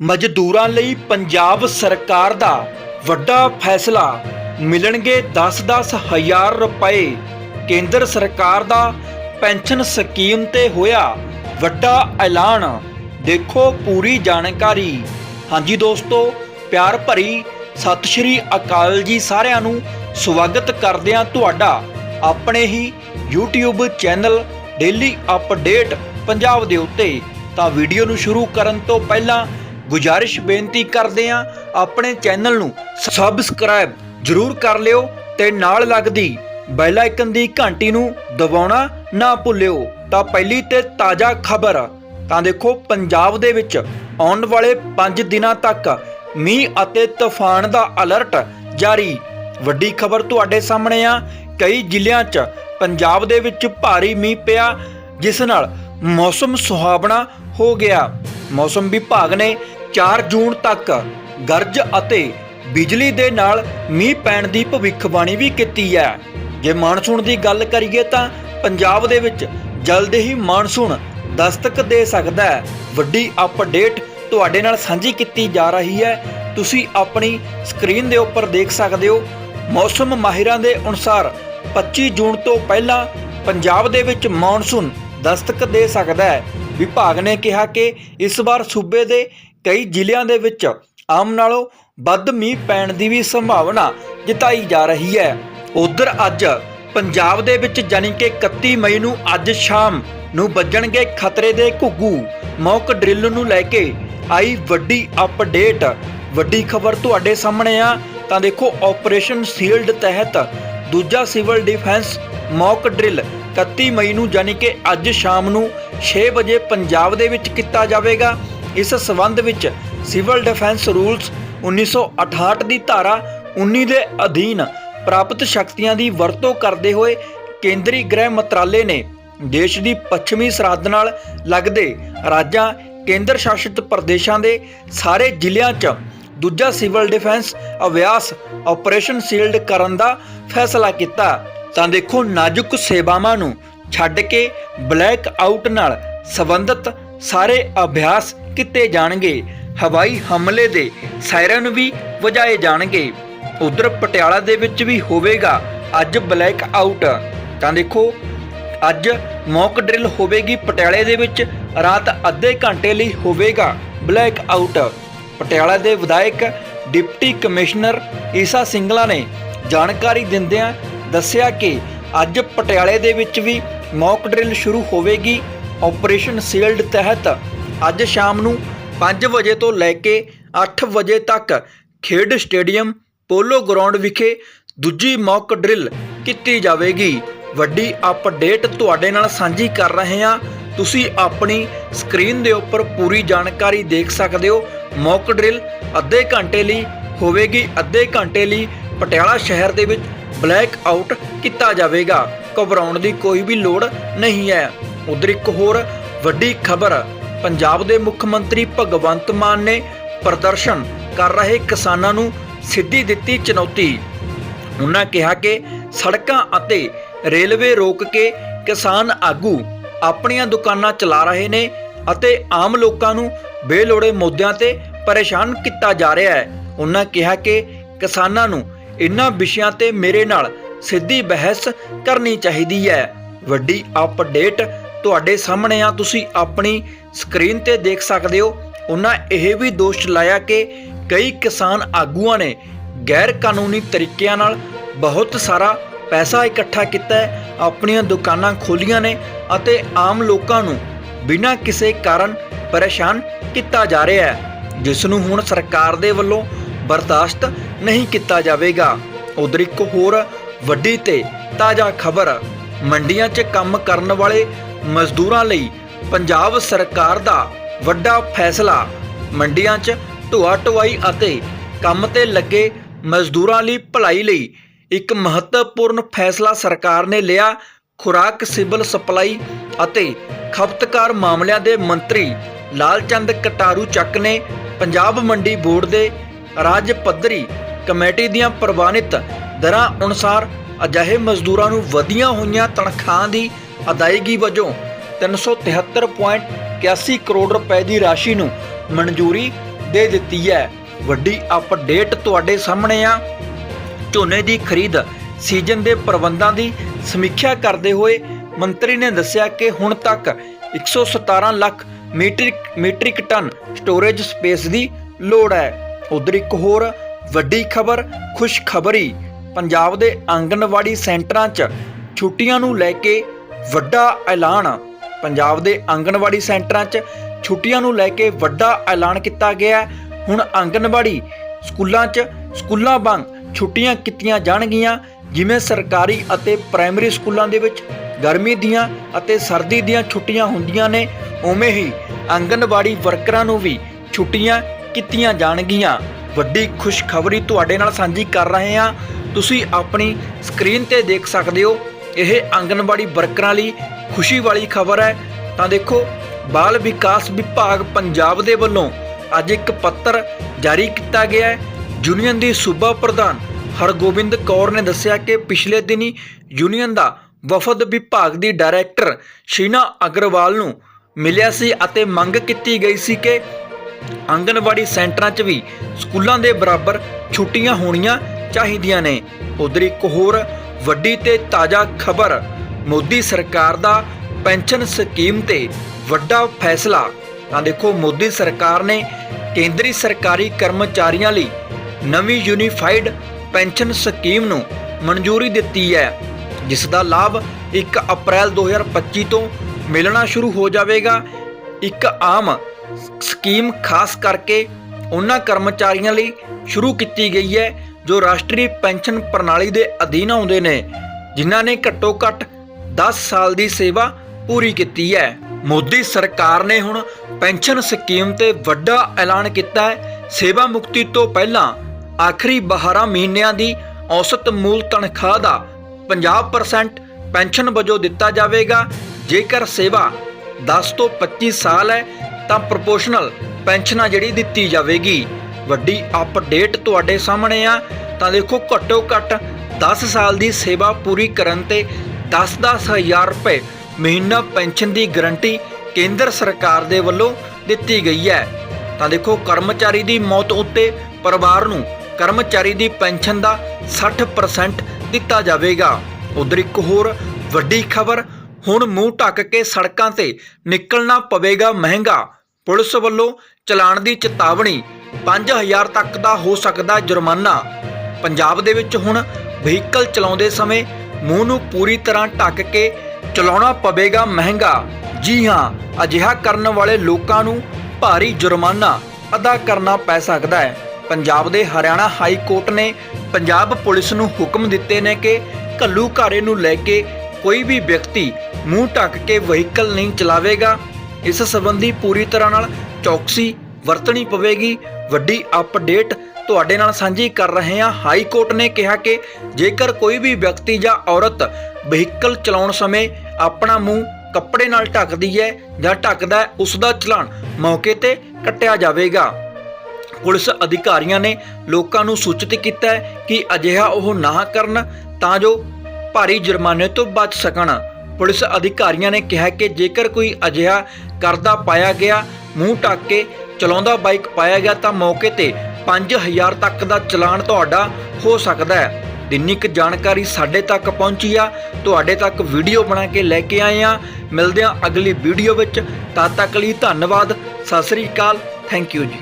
ਮਜ਼ਦੂਰਾਂ ਲਈ ਪੰਜਾਬ ਸਰਕਾਰ ਦਾ ਵੱਡਾ ਫੈਸਲਾ। ਮਿਲਣਗੇ 10-10 ਹਜ਼ਾਰ ਰੁਪਏ। ਕੇਂਦਰ ਸਰਕਾਰ ਦਾ ਪੈਨਸ਼ਨ ਸਕੀਮ ਤੇ ਹੋਇਆ ਵੱਡਾ ਐਲਾਨ। ਦੇਖੋ ਪੂਰੀ ਜਾਣਕਾਰੀ। ਹਾਂਜੀ ਦੋਸਤੋ, ਪਿਆਰ ਭਰੀ ਸਤਿ ਸ਼੍ਰੀ ਅਕਾਲ ਜੀ ਸਾਰਿਆਂ ਨੂੰ। ਸਵਾਗਤ ਕਰਦੇ ਹਾਂ ਤੁਹਾਡਾ ਆਪਣੇ ਹੀ YouTube channel daily update Punjab ਦੇ ਉੱਤੇ। ਤਾਂ ਵੀਡੀਓ ਨੂੰ ਸ਼ੁਰੂ ਕਰਨ ਤੋਂ ਪਹਿਲਾਂ ਗੁਜਾਰਿਸ਼ ਬੇਨਤੀ ਕਰਦੇ ਹਾਂ ਆਪਣੇ ਚੈਨਲ ਨੂੰ ਸਬਸਕ੍ਰਾਈਬ ਜਰੂਰ ਕਰ ਲਿਓ ਤੇ ਨਾਲ ਲੱਗਦੀ ਬੈਲ ਆਈਕਨ ਦੀ ਘੰਟੀ ਨੂੰ ਦਬਾਉਣਾ ਨਾ ਭੁੱਲਿਓ। ਤਾਂ ਪਹਿਲੀ ਤੇ ਤਾਜ਼ਾ ਖਬਰ, ਤਾਂ ਦੇਖੋ ਪੰਜਾਬ ਦੇ ਵਿੱਚ ਆਉਣ ਵਾਲੇ 5 ਦਿਨਾਂ ਤੱਕ ਮੀਂਹ ਅਤੇ ਤੂਫਾਨ ਦਾ ਅਲਰਟ ਜਾਰੀ। ਵੱਡੀ ਖਬਰ ਤੁਹਾਡੇ ਸਾਹਮਣੇ ਆ, ਕਈ ਜ਼ਿਲ੍ਹਿਆਂ 'ਚ ਪੰਜਾਬ ਦੇ ਵਿੱਚ ਭਾਰੀ ਮੀਂਹ ਪਿਆ, ਜਿਸ ਨਾਲ ਮੌਸਮ ਸੁਹਾਵਣਾ ਹੋ ਗਿਆ। ਮੌਸਮ ਵਿਭਾਗ ਨੇ 4 ਜੂਨ ਤੱਕ ਗਰਜ ਅਤੇ ਬਿਜਲੀ ਦੇ ਨਾਲ ਮੀਂਹ ਪੈਣ ਦੀ ਭਵਿੱਖਬਾਣੀ ਵੀ ਕੀਤੀ ਹੈ। ਜੇ ਮਾਨਸੂਨ ਦੀ ਗੱਲ ਕਰੀਏ ਤਾਂ ਪੰਜਾਬ ਦੇ ਵਿੱਚ ਜਲਦ ਹੀ ਮਾਨਸੂਨ ਦਸਤਕ ਦੇ ਸਕਦਾ ਹੈ। ਵੱਡੀ ਅਪਡੇਟ ਤੁਹਾਡੇ ਨਾਲ ਸਾਂਝੀ ਕੀਤੀ ਜਾ ਰਹੀ ਹੈ। ਤੁਸੀਂ ਆਪਣੀ ਸਕਰੀਨ ਦੇ ਉੱਪਰ ਦੇਖ ਸਕਦੇ ਹੋ। ਮੌਸਮ ਮਾਹਿਰਾਂ ਦੇ ਅਨੁਸਾਰ 25 ਜੂਨ ਤੋਂ ਪਹਿਲਾਂ ਪੰਜਾਬ ਦੇ ਵਿੱਚ ਮੌਨਸੂਨ ਦਸਤਕ ਦੇ ਸਕਦਾ ਹੈ। ਵਿਭਾਗ ਨੇ ਕਿਹਾ ਕਿ ਇਸ ਵਾਰ ਸੂਬੇ ਦੇ ਕਈ ਜ਼ਿਲ੍ਹਿਆਂ ਦੇ ਵਿੱਚ ਆਮ ਨਾਲੋਂ ਵੱਧ ਮੀਂਹ ਪੈਣ ਦੀ ਵੀ ਸੰਭਾਵਨਾ ਜਤਾਈ ਜਾ ਰਹੀ ਹੈ। ਉਧਰ ਅੱਜ ਪੰਜਾਬ ਦੇ ਵਿੱਚ ਜਾਨੀ ਕਿ 31 ਮਈ ਨੂੰ ਅੱਜ ਸ਼ਾਮ ਨੂੰ ਵੱਜਣਗੇ ਖਤਰੇ ਦੇ ਘੁੱਗੂ। ਮੌਕ ਡਰਿੱਲ ਨੂੰ ਲੈ ਕੇ ਆਈ ਵੱਡੀ ਅਪਡੇਟ। ਵੱਡੀ ਖਬਰ ਤੁਹਾਡੇ ਸਾਹਮਣੇ ਆ। ਤਾਂ ਦੇਖੋ, ਆਪਰੇਸ਼ਨ ਸੀਲਡ ਤਹਿਤ ਦੂਜਾ ਸਿਵਲ ਡਿਫੈਂਸ ਮੌਕ ਡਰਿੱਲ 31 ਮਈ ਨੂੰ ਜਾਨੀ ਕਿ ਅੱਜ ਸ਼ਾਮ ਨੂੰ 6 ਵਜੇ ਪੰਜਾਬ ਦੇ ਵਿੱਚ ਕੀਤਾ ਜਾਵੇਗਾ। ਇਸ ਸਬੰਧ ਵਿੱਚ ਸਿਵਲ ਡਿਫੈਂਸ ਰੂਲਸ 1968 ਦੀ ਧਾਰਾ 19 ਦੇ ਅਧੀਨ ਪ੍ਰਾਪਤ ਸ਼ਕਤੀਆਂ ਦੀ ਵਰਤੋਂ ਕਰਦੇ ਹੋਏ ਕੇਂਦਰੀ ਗ੍ਰਹਿ ਮੰਤਰਾਲੇ ਨੇ ਦੇਸ਼ ਦੀ ਪੱਛਮੀ ਸਰਹੱਦ ਨਾਲ ਲੱਗਦੇ ਰਾਜਾਂ, ਕੇਂਦਰ ਸ਼ਾਸਿਤ ਪ੍ਰਦੇਸ਼ਾਂ ਦੇ ਸਾਰੇ ਜ਼ਿਲ੍ਹਿਆਂ 'ਚ ਦੂਜਾ ਸਿਵਲ ਡਿਫੈਂਸ ਅਭਿਆਸ ਆਪਰੇਸ਼ਨ ਸੀਲਡ ਕਰਨ ਦਾ ਫੈਸਲਾ ਕੀਤਾ। ਤਾਂ ਦੇਖੋ ਨਾਜ਼ੁਕ ਸੇਵਾਵਾਂ ਨੂੰ ਛੱਡ ਕੇ ਬਲੈਕ ਆਊਟ ਨਾਲ ਸੰਬੰਧਿਤ ਸਾਰੇ ਅਭਿਆਸ ਕੀਤੇ ਜਾਣਗੇ। ਹਵਾਈ ਹਮਲੇ ਦੇ ਸਾਇਰਨ ਵੀ ਵਜਾਏ ਜਾਣਗੇ। ਉਧਰ ਪਟਿਆਲਾ ਦੇ ਵਿੱਚ ਵੀ ਹੋਵੇਗਾ ਅੱਜ ਬਲੈਕ ਆਊਟ। ਤਾਂ ਦੇਖੋ, ਅੱਜ ਮੌਕ ਡਰਿਲ ਹੋਵੇਗੀ ਪਟਿਆਲੇ ਦੇ ਵਿੱਚ, ਰਾਤ ਅੱਧੇ ਘੰਟੇ ਲਈ ਹੋਵੇਗਾ ਬਲੈਕ ਆਊਟ। ਪਟਿਆਲਾ ਦੇ ਵਿਧਾਇਕ ਡਿਪਟੀ ਕਮਿਸ਼ਨਰ ਈਸਾ ਸਿੰਗਲਾ ਨੇ ਜਾਣਕਾਰੀ ਦਿੰਦਿਆਂ ਦੱਸਿਆ ਕਿ ਅੱਜ ਪਟਿਆਲੇ ਦੇ ਵਿੱਚ ਵੀ ਮੌਕ ਡਰਿਲ ਸ਼ੁਰੂ ਹੋਵੇਗੀ। ਆਪਰੇਸ਼ਨ ਸੀਲਡ ਤਹਿਤ ਅੱਜ ਸ਼ਾਮ ਨੂੰ 5 ਵਜੇ ਤੋਂ ਲੈ ਕੇ 8 ਵਜੇ ਤੱਕ ਖੇਡ ਸਟੇਡੀਅਮ ਪੋਲੋ ਗਰਾਊਂਡ ਵਿਖੇ ਦੂਜੀ ਮੌਕ ਡਰਿਲ ਕੀਤੀ ਜਾਵੇਗੀ। ਵੱਡੀ ਅਪਡੇਟ ਤੁਹਾਡੇ ਨਾਲ ਸਾਂਝੀ ਕਰ ਰਹੇ ਹਾਂ। ਤੁਸੀਂ ਆਪਣੀ ਸਕਰੀਨ ਦੇ ਉੱਪਰ ਪੂਰੀ ਜਾਣਕਾਰੀ ਦੇਖ ਸਕਦੇ ਹੋ। ਮੌਕ ਡਰਿਲ ਅੱਧੇ ਘੰਟੇ ਲਈ ਹੋਵੇਗੀ। ਅੱਧੇ ਘੰਟੇ ਲਈ ਪਟਿਆਲਾ ਸ਼ਹਿਰ ਦੇ ਵਿੱਚ ਬਲੈਕ ਆਊਟ ਕੀਤਾ ਜਾਵੇਗਾ। ਘਬਰਾਉਣ ਦੀ ਕੋਈ ਵੀ ਲੋੜ ਨਹੀਂ ਹੈ। ਉਧਰ ਇੱਕ ਹੋਰ ਵੱਡੀ ਖਬਰ, ਪੰਜਾਬ ਦੇ ਮੁੱਖ ਮੰਤਰੀ ਭਗਵੰਤ ਮਾਨ ਨੇ ਪ੍ਰਦਰਸ਼ਨ ਕਰ ਰਹੇ ਕਿਸਾਨਾਂ ਨੂੰ ਸਿੱਧੀ ਦਿੱਤੀ ਚੁਣੌਤੀ। ਉਹਨਾਂ ਕਿਹਾ ਕਿ ਸੜਕਾਂ ਅਤੇ ਰੇਲਵੇ ਰੋਕ ਕੇ ਕਿਸਾਨ ਆਗੂ ਆਪਣੀਆਂ ਦੁਕਾਨਾਂ ਚਲਾ ਰਹੇ ਨੇ ਅਤੇ ਆਮ ਲੋਕਾਂ ਨੂੰ ਬੇਲੋੜੇ ਮੁੱਦਿਆਂ ਤੇ ਪਰੇਸ਼ਾਨ ਕੀਤਾ ਜਾ ਰਿਹਾ ਹੈ। ਉਹਨਾਂ ਕਿਹਾ ਕਿ ਕਿਸਾਨਾਂ ਨੂੰ ਇਨ੍ਹਾਂ ਵਿਸ਼ਿਆਂ ਤੇ ਮੇਰੇ ਨਾਲ ਸਿੱਧੀ ਬਹਿਸ ਕਰਨੀ ਚਾਹੀਦੀ ਹੈ। ਵੱਡੀ ਅਪਡੇਟ ਤੁਹਾਡੇ ਸਾਹਮਣੇ ਆ। ਤੁਸੀਂ ਆਪਣੀ ਸਕਰੀਨ ਤੇ ਦੇਖ ਸਕਦੇ ਹੋ। ਉਹਨਾਂ ਇਹ ਵੀ ਦੋਸ਼ ਲਾਇਆ ਕਿ ਕਈ ਕਿਸਾਨ ਆਗੂਆਂ ਨੇ ਗੈਰ ਕਾਨੂੰਨੀ ਤਰੀਕਿਆਂ ਨਾਲ ਬਹੁਤ ਸਾਰਾ ਪੈਸਾ ਇਕੱਠਾ ਕੀਤਾ ਹੈ। ਆਪਣੀਆਂ ਦੁਕਾਨਾਂ ਖੋਲੀਆਂ ਨੇ ਅਤੇ ਆਮ ਲੋਕਾਂ ਨੂੰ ਬਿਨਾਂ ਕਿਸੇ ਕਾਰਨ ਪਰੇਸ਼ਾਨ ਕੀਤਾ ਜਾ ਰਿਹਾ ਹੈ। ਜਿਸ ਨੂੰ ਹੁਣ ਸਰਕਾਰ ਦੇ ਵੱਲੋਂ ਬਰਦਾਸ਼ਤ ਨਹੀਂ ਕੀਤਾ ਜਾਵੇਗਾ। ਉਧਰ ਇੱਕ ਹੋਰ ਵੱਡੀ ਤੇ ਤਾਜ਼ਾ ਖਬਰ, ਮੰਡੀਆਂ 'ਚ ਕੰਮ ਕਰਨ ਵਾਲੇ ਮਜ਼ਦੂਰਾਂ ਲਈ ਪੰਜਾਬ ਸਰਕਾਰ ਦਾ ਵੱਡਾ ਫੈਸਲਾ। ਮੰਡੀਆਂ 'ਚ ਢੋਆ ਢੁਆਈ ਅਤੇ ਕੰਮ ਤੇ ਲੱਗੇ ਮਜ਼ਦੂਰਾਂ ਲਈ ਭਲਾਈ ਲਈ ਇੱਕ ਮਹੱਤਵਪੂਰਨ ਫੈਸਲਾ ਸਰਕਾਰ ਨੇ ਲਿਆ। ਖੁਰਾਕ, ਸਿਵਲ ਸਪਲਾਈ ਅਤੇ ਖਪਤਕਾਰ ਮਾਮਲਿਆਂ ਦੇ ਮੰਤਰੀ ਲਾਲਚੰਦ ਕਟਾਰੂ ਚੱਕ ਨੇ ਪੰਜਾਬ ਮੰਡੀ ਬੋਰਡ ਦੇ ਰਾਜ ਪੱਧਰੀ ਕਮੇਟੀ ਦੀਆਂ ਪ੍ਰਵਾਨਿਤ ਦਰਾਂ ਅਨੁਸਾਰ ਅਜਿਹੇ ਮਜ਼ਦੂਰਾਂ ਨੂੰ ਵਧੀਆਂ ਹੋਈਆਂ ਤਨਖਾਹਾਂ ਦੀ ਅਦਾਇਗੀ ਵਜੋਂ 373.81 ਕਰੋੜ ਰੁਪਏ ਦੀ ਰਾਸ਼ੀ ਨੂੰ ਮਨਜ਼ੂਰੀ ਦੇ ਦਿੱਤੀ ਹੈ। ਵੱਡੀ ਅਪਡੇਟ ਤੁਹਾਡੇ ਸਾਹਮਣੇ ਆ। ਝੋਨੇ ਦੀ ਖਰੀਦ ਸੀਜ਼ਨ ਦੇ ਪ੍ਰਬੰਧਾਂ ਦੀ ਸਮੀਖਿਆ ਕਰਦੇ ਹੋਏ ਮੰਤਰੀ ਨੇ ਦੱਸਿਆ ਕਿ ਹੁਣ ਤੱਕ 117 lakh metric metric tonne storage space ਦੀ ਲੋੜ ਹੈ। ਉਧਰ ਇੱਕ ਹੋਰ ਵੱਡੀ ਖਬਰ, ਖੁਸ਼ਖਬਰੀ। ਪੰਜਾਬ ਦੇ ਆਂਗਣਵਾੜੀ ਸੈਂਟਰਾਂ 'ਚ ਛੁੱਟੀਆਂ ਨੂੰ ਲੈ ਕੇ ਵੱਡਾ ਐਲਾਨ। ਪੰਜਾਬ ਦੇ ਆਂਗਣਵਾੜੀ ਸੈਂਟਰਾਂ 'ਚ ਛੁੱਟੀਆਂ ਨੂੰ ਲੈ ਕੇ ਵੱਡਾ ਐਲਾਨ ਕੀਤਾ ਗਿਆ ਹੁਣ ਆਂਗਣਵਾੜੀ ਸਕੂਲਾਂ 'ਚ ਸਕੂਲਾਂ ਵਾਂਗ ਛੁੱਟੀਆਂ ਕੀਤੀਆਂ ਜਾਣਗੀਆਂ, ਜਿਵੇਂ ਸਰਕਾਰੀ ਅਤੇ ਪ੍ਰਾਇਮਰੀ ਸਕੂਲਾਂ ਦੇ ਵਿੱਚ। ਗਰਮੀ ਦੀਆਂ ਅਤੇ ਸਰਦੀ ਦੀਆਂ ਛੁੱਟੀਆਂ ਹੁੰਦੀਆਂ ਨੇ, ਉਵੇਂ ਹੀ ਆਂਗਣਵਾੜੀ ਵਰਕਰਾਂ ਨੂੰ ਵੀ ਛੁੱਟੀਆਂ ਕੀਤੀਆਂ ਜਾਣਗੀਆਂ। ਵੱਡੀ ਖੁਸ਼ਖਬਰੀ ਤੁਹਾਡੇ ਨਾਲ ਸਾਂਝੀ ਕਰ ਰਹੇ ਹਾਂ। ਤੁਸੀਂ ਆਪਣੀ ਸਕਰੀਨ ਤੇ ਦੇਖ ਸਕਦੇ ਹੋ, ਇਹ ਆਂਗਣਵਾੜੀ ਵਰਕਰਾਂ ਲਈ ਖੁਸ਼ੀ ਵਾਲੀ ਖਬਰ ਹੈ। ਤਾਂ ਦੇਖੋ, ਬਾਲ ਵਿਕਾਸ ਵਿਭਾਗ ਪੰਜਾਬ ਦੇ ਵੱਲੋਂ ਅੱਜ ਇੱਕ ਪੱਤਰ ਜਾਰੀ ਕੀਤਾ ਗਿਆ ਹੈ। ਯੂਨੀਅਨ ਦੀ ਸੂਬਾ ਪ੍ਰਧਾਨ ਹਰਗੋਬਿੰਦ ਕੌਰ ਨੇ ਦੱਸਿਆ ਕਿ ਪਿਛਲੇ ਦਿਨੀ ਯੂਨੀਅਨ ਦਾ ਵਫਦ ਵਿਭਾਗ ਦੀ ਡਾਇਰੈਕਟਰ ਸ਼ੀਨਾ ਅਗਰਵਾਲ ਨੂੰ ਮਿਲਿਆ ਸੀ ਅਤੇ ਮੰਗ ਕੀਤੀ ਗਈ ਸੀ ਕਿ ਆਂਗਣਵਾੜੀ ਸੈਂਟਰਾਂ 'ਚ ਵੀ ਸਕੂਲਾਂ ਦੇ ਬਰਾਬਰ ਛੁੱਟੀਆਂ ਹੋਣੀਆਂ ਚਾਹੀਦੀਆਂ ਨੇ। ਉਧਰ ਇੱਕ ਹੋਰ ਵੱਡੀ ਤੇ ਤਾਜ਼ਾ ਖਬਰ, ਮੋਦੀ ਸਰਕਾਰ ਦਾ ਪੈਨਸ਼ਨ ਸਕੀਮ ਤੇ ਵੱਡਾ ਫੈਸਲਾ। ਤਾਂ ਦੇਖੋ, ਮੋਦੀ ਸਰਕਾਰ ਨੇ ਕੇਂਦਰੀ ਸਰਕਾਰੀ ਕਰਮਚਾਰੀਆਂ ਲਈ ਨਵੀਂ ਯੂਨੀਫਾਈਡ ਪੈਨਸ਼ਨ ਸਕੀਮ ਨੂੰ ਮਨਜ਼ੂਰੀ ਦਿੱਤੀ ਹੈ। ਜਿਸ ਦਾ ਲਾਭ 1 ਅਪ੍ਰੈਲ 2025 ਤੋਂ ਮਿਲਣਾ ਸ਼ੁਰੂ ਹੋ ਜਾਵੇਗਾ। ਇੱਕ ਆਮ ਸਕੀਮ ਖਾਸ ਕਰਕੇ ਉਹਨਾਂ ਕਰਮਚਾਰੀਆਂ ਲਈ ਸ਼ੁਰੂ ਕੀਤੀ ਗਈ ਹੈ, ਜੋ ਰਾਸ਼ਟਰੀ ਪੈਨਸ਼ਨ ਪ੍ਰਣਾਲੀ ਦੇ ਅਧੀਨ ਆਉਂਦੇ ਨੇ, ਜਿਨ੍ਹਾਂ ਨੇ ਘੱਟੋ ਘੱਟ 10 ਸਾਲ ਦੀ ਸੇਵਾ ਪੂਰੀ ਕੀਤੀ ਹੈ। ਮੋਦੀ ਸਰਕਾਰ ਨੇ ਹੁਣ ਪੈਨਸ਼ਨ ਸਕੀਮ ਤੇ ਵੱਡਾ ਐਲਾਨ ਕੀਤਾ ਹੈ। ਸੇਵਾ ਮੁਕਤੀ ਤੋਂ ਪਹਿਲਾਂ ਆਖਰੀ 12 ਮਹੀਨਿਆਂ ਦੀ ਔਸਤ ਮੂਲ ਤਨਖਾਹ ਦਾ 50% ਪੈਨਸ਼ਨ ਵਜੋਂ ਦਿੱਤਾ ਜਾਵੇਗਾ। ਜੇਕਰ ਸੇਵਾ 10 ਤੋਂ 25 ਸਾਲ ਹੈ ਤਾਂ ਪ੍ਰੋਪੋਰਸ਼ਨਲ ਪੈਨਸ਼ਨ ਆ ਜਿਹੜੀ ਦਿੱਤੀ ਜਾਵੇਗੀ। ਵੱਡੀ ਅਪਡੇਟ ਤੁਹਾਡੇ ਸਾਹਮਣੇ ਆ। ਤਾਂ ਦੇਖੋ ਘੱਟੋ ਘੱਟ 10 ਸਾਲ ਦੀ ਸੇਵਾ ਪੂਰੀ ਕਰਨ ਤੇ 10-10 ਹਜ਼ਾਰ ਰੁਪਏ ਮਹੀਨਾ ਪੈਨਸ਼ਨ ਦੀ ਗਰੰਟੀ ਕੇਂਦਰ ਸਰਕਾਰ ਦੇ ਵੱਲੋਂ ਦਿੱਤੀ ਗਈ ਹੈ। ਤਾਂ ਦੇਖੋ ਕਰਮਚਾਰੀ ਦੀ ਮੌਤ ਉੱਤੇ ਪਰਿਵਾਰ ਨੂੰ ਕਰਮਚਾਰੀ ਦੀ ਪੈਨਸ਼ਨ ਦਾ 60% ਦਿੱਤਾ ਜਾਵੇਗਾ। ਉਧਰ ਇੱਕ ਹੋਰ ਵੱਡੀ ਖਬਰ, ਹੁਣ ਮੂੰਹ ਢੱਕ ਕੇ ਸੜਕਾਂ ਤੇ ਨਿਕਲਣਾ ਪਵੇਗਾ ਮਹਿੰਗਾ। ਪੁਲਿਸ ਵੱਲੋਂ ਚਲਾਨ ਦੀ ਚੇਤਾਵਨੀ 5000 ਤੱਕ ਦਾ ਹੋ ਸਕਦਾ ਜੁਰਮਾਨਾ। ਪੰਜਾਬ ਦੇ ਵਿੱਚ ਹੁਣ ਵਹੀਕਲ ਚਲਾਉਂਦੇ ਸਮੇਂ ਮੂੰਹ ਨੂੰ ਪੂਰੀ ਤਰ੍ਹਾਂ ਢੱਕ ਕੇ ਚਲਾਉਣਾ ਪਵੇਗਾ ਮਹਿੰਗਾ। ਜੀ ਹਾਂ, ਅਜਿਹਾ ਕਰਨ ਵਾਲੇ ਲੋਕਾਂ ਨੂੰ ਭਾਰੀ ਜੁਰਮਾਨਾ ਅਦਾ ਕਰਨਾ ਪੈ ਸਕਦਾ ਹੈ। ਪੰਜਾਬ ਦੇ ਹਰਿਆਣਾ ਹਾਈ ਕੋਰਟ ਨੇ ਪੰਜਾਬ ਪੁਲਿਸ ਨੂੰ ਹੁਕਮ ਦਿੱਤੇ ਨੇ ਕਿ ਘੱਲੂ ਘਾਰੇ ਨੂੰ ਲੈ ਕੇ ਕੋਈ ਵੀ ਵਿਅਕਤੀ ਮੂੰਹ ਢੱਕ ਕੇ ਵਹੀਕਲ ਨਹੀਂ ਚਲਾਵੇਗਾ। ਇਸ ਸੰਬੰਧੀ ਪੂਰੀ ਤਰ੍ਹਾਂ ਨਾਲ ਚੌਕਸੀ ਵਰਤਣੀ ਪਵੇਗੀ। ਵੱਡੀ ਅਪਡੇਟ ਤੁਹਾਡੇ ਨਾਲ ਸਾਂਝੀ ਕਰ ਰਹੇ ਹਾਂ। ਹਾਈ ਕੋਰਟ ਨੇ ਕਿਹਾ ਕਿ ਜੇਕਰ ਕੋਈ ਵੀ ਵਿਅਕਤੀ ਜਾਂ ਔਰਤ ਵਹੀਕਲ ਚਲਾਉਣ ਸਮੇਂ ਆਪਣਾ ਮੂੰਹ ਕੱਪੜੇ ਨਾਲ ਢੱਕਦੀ ਹੈ ਜਾਂ ਢੱਕਦਾ ਹੈ, ਉਸ ਦਾ ਚਲਾਨ ਮੌਕੇ ਤੇ ਕੱਟਿਆ ਜਾਵੇਗਾ। ਪੁਲਿਸ ਅਧਿਕਾਰੀਆਂ ਨੇ ਲੋਕਾਂ ਨੂੰ ਸੂਚਿਤ ਕੀਤਾ ਹੈ ਕਿ ਅਜਿਹਾ ਉਹ ਨਾ ਕਰਨ ਤਾਂ ਜੋ ਭਾਰੀ ਜੁਰਮਾਨੇ ਤੋਂ ਬਚ ਸਕਣ। ਪੁਲਿਸ ਅਧਿਕਾਰੀਆਂ ਨੇ ਕਿਹਾ ਕਿ ਜੇਕਰ ਕੋਈ ਅਜਿਹਾ ਕਰਦਾ ਪਾਇਆ ਗਿਆ, ਮੂੰਹ ਢੱਕ ਕੇ ਚਲਾਉਂਦਾ ਬਾਈਕ ਪਾਇਆ ਗਿਆ ਤਾਂ ਮੌਕੇ ਤੇ 5000 ਤੱਕ ਦਾ ਚਲਾਨ ਤੁਹਾਡਾ ਹੋ ਸਕਦਾ ਹੈ। ਦਿਨੀ ਕੁ ਜਾਣਕਾਰੀ ਸਾਡੇ ਤੱਕ ਪਹੁੰਚੀ ਆ, ਤੁਹਾਡੇ ਤੱਕ ਵੀਡੀਓ ਬਣਾ ਕੇ ਲੈ ਕੇ ਆਏ ਆ। ਮਿਲਦੇ ਆ ਅਗਲੀ ਵੀਡੀਓ ਵਿੱਚ। ਤਦ ਤੱਕ ਲਈ ਧੰਨਵਾਦ। ਸਤਿ ਸ੍ਰੀ ਅਕਾਲ। ਥੈਂਕ ਯੂ ਜੀ।